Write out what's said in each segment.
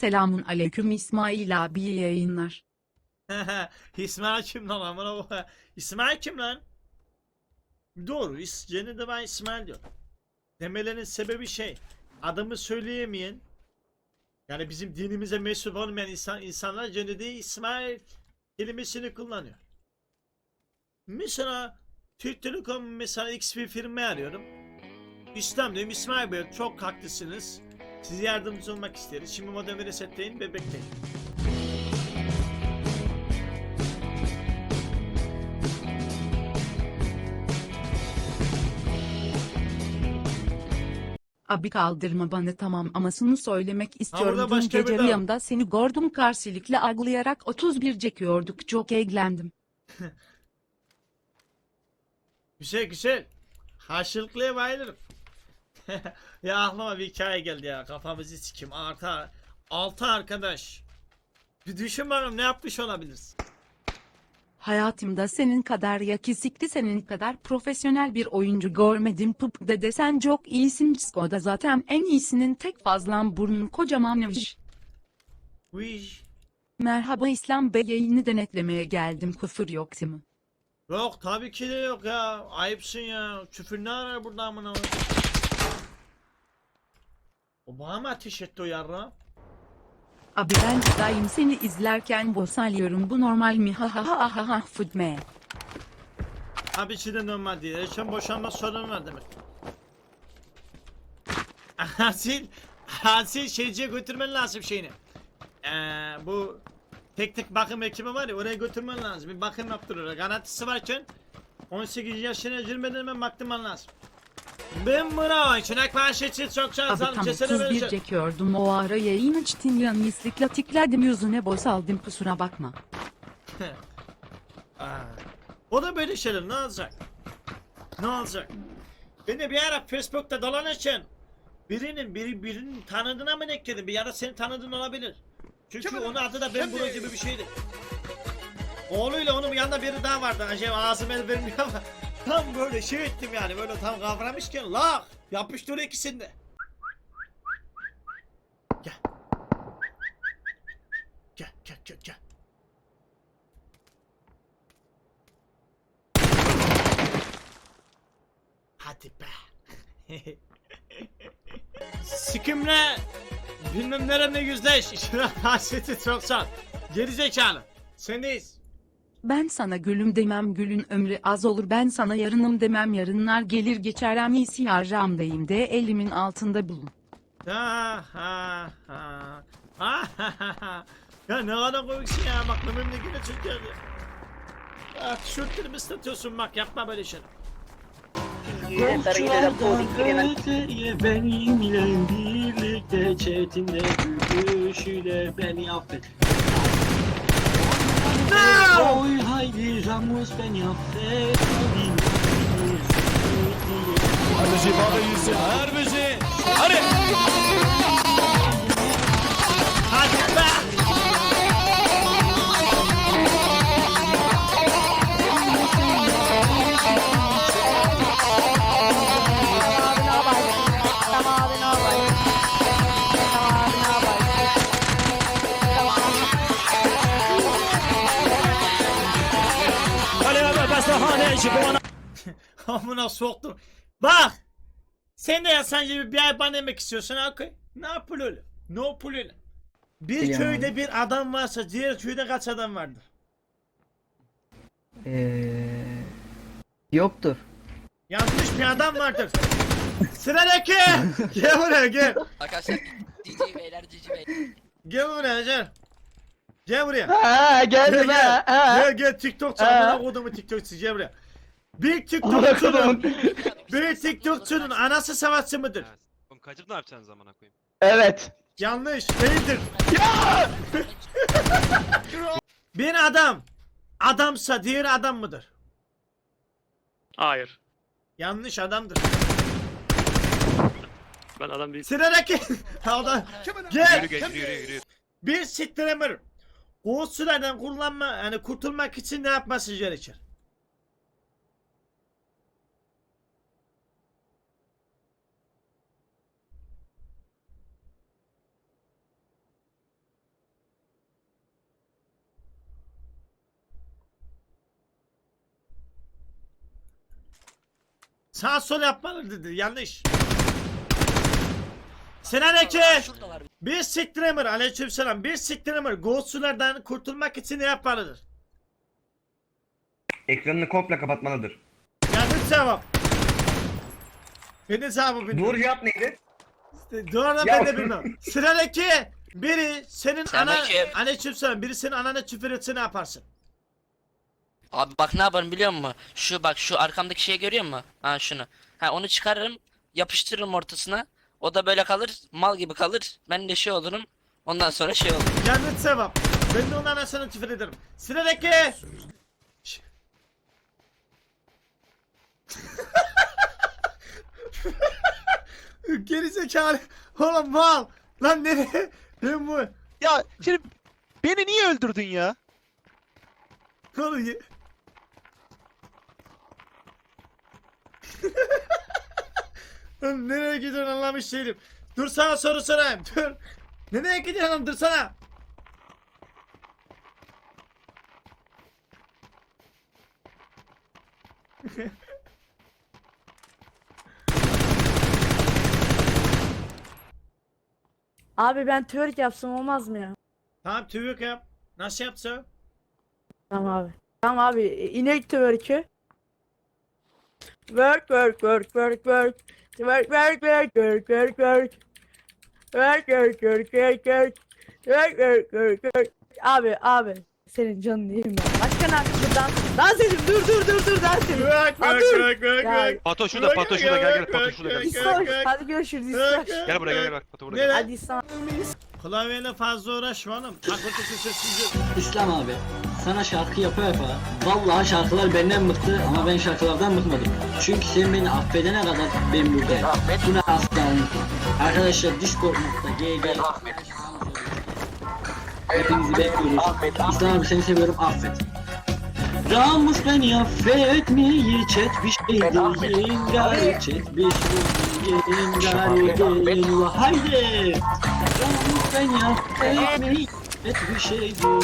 Selamun aleyküm İsmail abi yayınlar. İsmail kim lan amına koyayım? İsmail kim lan? Doğru. Cennet de ben İsmail diyor. Demelerinin sebebi şey. Adımı söyleyemeyen yani bizim dinimize mensup olmayan insan, insanlar Cennet'e İsmail kelimesini kullanıyor. Mesela Türk Telekom mesela X bir firma arıyorum. İslam diyorum İsmail Bey çok haklısınız. Size yardımcı olmak isteriz. Şimdi modemi resetleyin ve bekleyin. Abi kaldırma bana tamam ama şunu söylemek istiyorum. burada Dün başka bir gece de var. rüyamda seni gördüm karşılıklı ağlayarak 31 çekiyorduk çok eğlendim. Güzel güzel. Karşılıklıya bayılırım. ya aklıma bir hikaye geldi ya. Kafamızı sikim. Altı, altı arkadaş. Bir düşün bakalım ne yapmış olabiliriz. Hayatımda senin kadar yakışıklı senin kadar profesyonel bir oyuncu görmedim pıp dede sen çok iyisin Skoda zaten en iyisinin tek fazlan burnun kocaman Vış. Merhaba İslam Bey yayını denetlemeye geldim küfür yok değil mi? Yok tabii ki de yok ya. Ayıpsın ya. Küfür ne arar burada amına koyayım? O bana mı ateş etti o yarra? Abi ben daim seni izlerken bosalıyorum bu normal mi ha ha ha ha ha fıdme. Abi içi de normal değil. Eşen boşanma sorunu var demek. Asil, Asil şeyciye götürmen lazım şeyini. Ee, bu tek tek bakım ekibi var ya oraya götürmen lazım. Bir bakım yaptırıyor. Garantisi varken 18 yaşına girmeden hemen baktırman lazım. Ben bravo. Çınak maaşı için çok şans Abi aldım. tam Cesene 31 vereceğim. çekiyordum o ara yayın açtın yanlışlıkla tıkladım yüzüne bosaldım kusura bakma. Aa, O da böyle şeyler ne olacak? Ne olacak? Ben de bir ara Facebook'ta dolanırken birinin biri birinin tanıdığına mı denk geldim? Bir ara senin tanıdığın olabilir. Çünkü onun adı da Ben Bro gibi bir şeydi. Oğluyla onun yanında biri daha vardı. Acaba ağzım el vermiyor ama tam böyle şey ettim yani böyle tam kavramışken la yapıştır ikisini de. Gel. Gel gel gel. Hadi be. Sikimle bilmem neremle yüzleş. İşine hasreti çok sağ. Geri zekalı. Sendeyiz. Ben sana gülüm demem gülün ömrü az olur ben sana yarınım demem yarınlar gelir geçer en iyisi yarramdayım de elimin altında bulun. Ha ha ha. Ha ha ha. Ya ne kadar komiksin ya bak memlekete çok geldi. Ah tişörtlerimi ıslatıyorsun bak yapma böyle şey. Yine giremem. Öteye benimle birlikte çetinde gülüşüyle beni affet. No! Oy haydi Ramos beni affet. Hadi baba yüzü. Her müziği. Hadi bu ana. Amına soktum. Bak! Sen de yazsan gibi bir ay bana yemek istiyorsun ha okey. Ne yapıl öyle? Ne yapıl öyle? Bir Biliyorum köyde bir adam varsa diğer köyde kaç adam vardır? Eee yoktur. Yanlış bir adam vardır. Sıradaki! gel buraya gel. Arkadaşlar cici beyler cici bey. Gel buraya gel. Gel buraya. Ha Gel geldim gel. ha. Gel gel TikTokçu Ha. amına kodumu TikTokçu gel buraya. Bir Amına TikTokçunun koydum. bir TikTokçunun anası savaşçı mıdır? Evet. Oğlum kaçıp ne yapacaksın zamana koyayım? Evet. Yanlış değildir. bir adam adamsa diğer adam mıdır? Hayır. Yanlış adamdır. Ben adam değilim. Sıradaki adam Yürü gel. geç yürü yürü yürü. Bir streamer o süreden kullanma yani kurtulmak için ne yapması gerekir? Sağ sol yapmalı dedi yanlış. Şuradalar. Bir streamer aleykümselam bir streamer ghostsulardan kurtulmak için ne yapmalıdır? Ekranını komple kapatmalıdır. Yanlış cevap. Benim cevabı bilmiyorum. Doğru cevap neydi? Doğru da Ya- ben de bilmiyorum. Sıradaki biri senin Sen ana bakayım. aleykümselam biri senin anana küfür etse ne yaparsın? Abi bak ne yaparım biliyor musun? Şu bak şu arkamdaki şeyi görüyor musun? Ha şunu. Ha onu çıkarırım, yapıştırırım ortasına. O da böyle kalır, mal gibi kalır. Ben de şey olurum. Ondan sonra şey olur. Yanlış cevap. Ben de onun anasına küfür ederim. Sıradaki Şş. Geri zekalı. Oğlum mal. Lan nereye? Ben bu. Ya şimdi beni niye öldürdün ya? Oğlum ye- nereye gidiyorsun anlamış değilim. Dur sana soru sorayım. Dur. Nereye gidiyorsun lan? Dur sana. Abi ben twerk yapsam olmaz mı ya? Tamam tüyük yap. Nasıl yapsa? Tamam abi. Tamam abi inek twerk'ü. Work work work work work. Work work work work work work. Work work work work work. Work work work work. Abi abi senin canın değil mi? Başka ne yapayım dans edeyim dur dur dur dur dans bak dur. bak bak Ya, bak. Pato şurada, Pato şurada gel gel Pato şurada gel. Hadi görüşürüz İskoş. Gel buraya gel gel bak Pato burada Gel. Hadi İslam. Klavyeyle fazla uğraşma oğlum. Fakültesi sessiz. İslam abi sana şarkı yapa yapa Vallahi şarkılar benden bıktı ama ben şarkılardan bıkmadım. Çünkü sen beni affedene kadar ben buradayım. Buna asla unutma. Arkadaşlar discord.gg Hepinizi bekliyoruz. İslam abi seni seviyorum. Affet. Ramus beni affetmeyi çet bir şey değil gari çet bir şey değil gari değil haydi. Ramus beni affetmeyi çet bir şey değil çet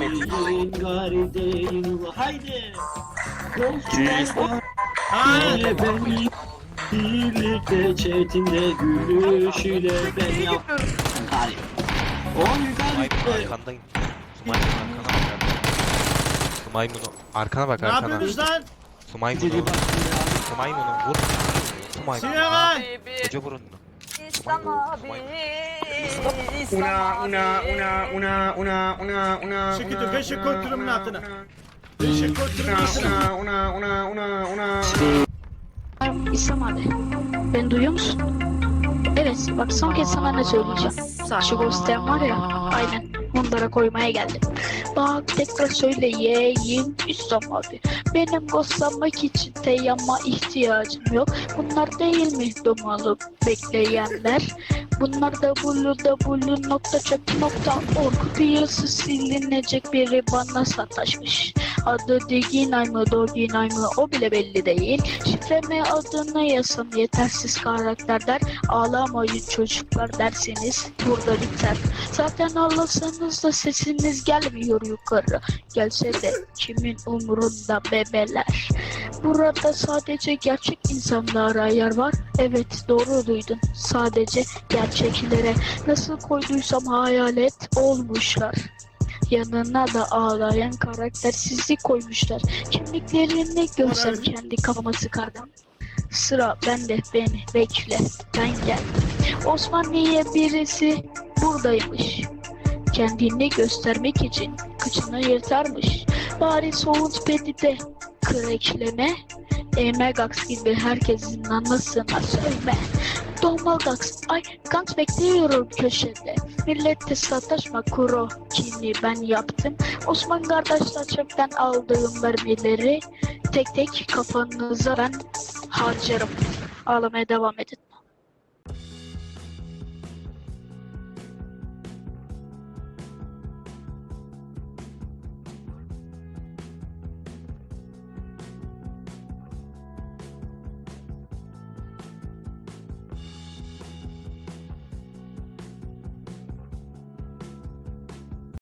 bir şey değil gari değil haydi Dostlar Hayır. Yine beni birlikte chatinde gülüşüyle ben yaptım gari On gari. Maymunu arkana bak Ne arkana. yapıyorsunuz lan? Su maymunu. Su maymunu vur. Su maymunu. Koca burunlu. İslam abi. Una una una una una una una, koy tulumun una, altına. una, Beşe koy tulumun altına. Una una una una una İslam abi. Evet bak son kez sana ne söyleyeceğim. Şu ghostlayan var ya aynen onlara koymaya geldim. Bak tekrar söyleyeyim İslam abi. Benim ghostlanmak için teyama ihtiyacım yok. Bunlar değil mi domalı bekleyenler? Bunlar www.çöp.org Piyası silinecek biri bana sataşmış. Adı Diginay mı Doginay mı o bile belli değil. Şifreme adını yazsam yetersiz karakterler Ağlamayın çocuklar derseniz burada biter. Zaten ağlasanız da sesiniz gelmiyor yukarı. Gelse de kimin umurunda bebeler. Burada sadece gerçek insanlara yer var. Evet doğru duydun. Sadece gerçeklere nasıl koyduysam hayalet olmuşlar. Yanına da ağlayan karakter sizi koymuşlar. Kimliklerini görsem kendi kafama sıkardım. Sıra bende beni bekle ben geldim. Osmaniye birisi buradaymış. Kendini göstermek için kıçını yırtarmış. Bari Soğutpedi'de krekleme. Emegax gibi herkesin anlasına söyleme. Domagax, ay Gans bekliyorum köşede. Millete sataşma kuro kini ben yaptım. Osman kardeşler çöpten aldığım mermileri tek tek kafanıza ben harcarım. Ağlamaya devam edin.